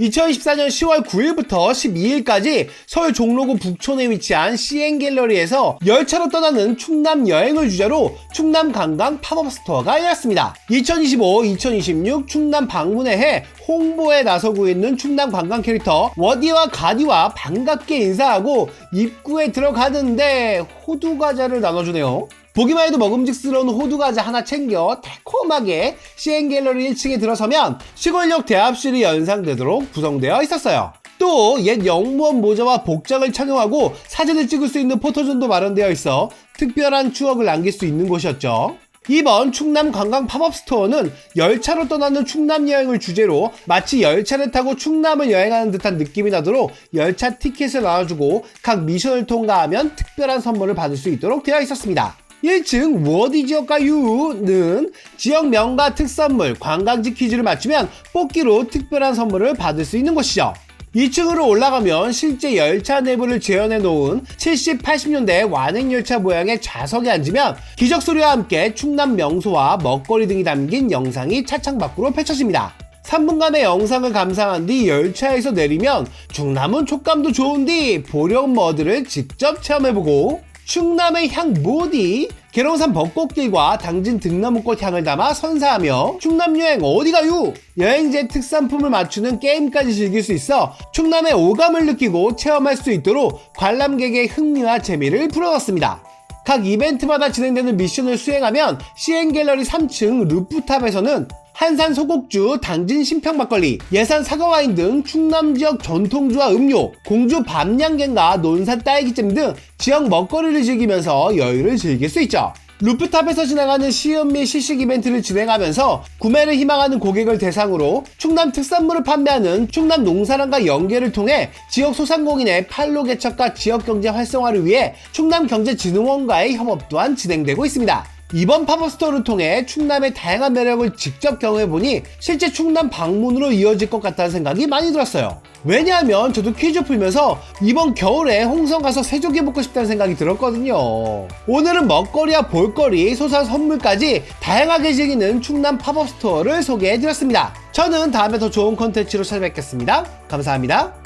2014년 10월 9일부터 12일까지 서울 종로구 북촌에 위치한 CN갤러리에서 열차로 떠나는 충남 여행을 주제로 충남 관광 팝업 스토어가 열렸습니다. 2025-2026 충남 방문의 해 홍보에 나서고 있는 충남 관광 캐릭터 워디와 가디와 반갑게 인사하고 입구에 들어가는데 호두 과자를 나눠주네요. 보기만 해도 먹음직스러운 호두 과자 하나 챙겨 달콤하게 CN갤러리 1층에 들어서면 시골역 대합실이 연상되도록 구성되어 있었어요. 또 옛 영무원 모자와 복장을 착용하고 사진을 찍을 수 있는 포토존도 마련되어 있어 특별한 추억을 남길 수 있는 곳이었죠. 이번 충남 관광 팝업 스토어는 열차로 떠나는 충남 여행을 주제로 마치 열차를 타고 충남을 여행하는 듯한 느낌이 나도록 열차 티켓을 나눠주고 각 미션을 통과하면 특별한 선물을 받을 수 있도록 되어 있었습니다. 1층 워디 지역가유는 지역 명가 특선물 관광지 퀴즈를 맞추면 뽑기로 특별한 선물을 받을 수 있는 곳이죠. 2층으로 올라가면 실제 열차 내부를 재현해 놓은 70, 80년대 완행 열차 모양의 좌석에 앉으면 기적 소리와 함께 충남 명소와 먹거리 등이 담긴 영상이 차창 밖으로 펼쳐집니다. 3분간의 영상을 감상한 뒤 열차에서 내리면 충남은 촉감도 좋은디 보령 머드를 직접 체험해보고 충남의 향 모디 계룡산 벚꽃길과 당진 등나무꽃 향을 담아 선사하며 충남 여행 어디 가유? 여행지의 특산품을 맞추는 게임까지 즐길 수 있어 충남의 오감을 느끼고 체험할 수 있도록 관람객의 흥미와 재미를 풀어놨습니다. 각 이벤트마다 진행되는 미션을 수행하면 CN갤러리 3층 루프탑에서는 한산 소곡주, 당진 신평 막걸리, 예산 사과 와인 등 충남 지역 전통주와 음료, 공주 밤양갱과 논산 딸기잼 등 지역 먹거리를 즐기면서 여유를 즐길 수 있죠. 루프탑에서 진행하는 시음 및 시식 이벤트를 진행하면서 구매를 희망하는 고객을 대상으로 충남 특산물을 판매하는 충남 농사랑과 연계를 통해 지역 소상공인의 판로 개척과 지역 경제 활성화를 위해 충남경제진흥원과의 협업 또한 진행되고 있습니다. 이번 팝업 스토어를 통해 충남의 다양한 매력을 직접 경험해보니 실제 충남 방문으로 이어질 것 같다는 생각이 많이 들었어요. 왜냐하면 저도 퀴즈 풀면서 이번 겨울에 홍성 가서 세조개 먹고 싶다는 생각이 들었거든요. 오늘은 먹거리와 볼거리, 소소한 선물까지 다양하게 즐기는 충남 팝업 스토어를 소개해드렸습니다. 저는 다음에 더 좋은 컨텐츠로 찾아뵙겠습니다. 감사합니다.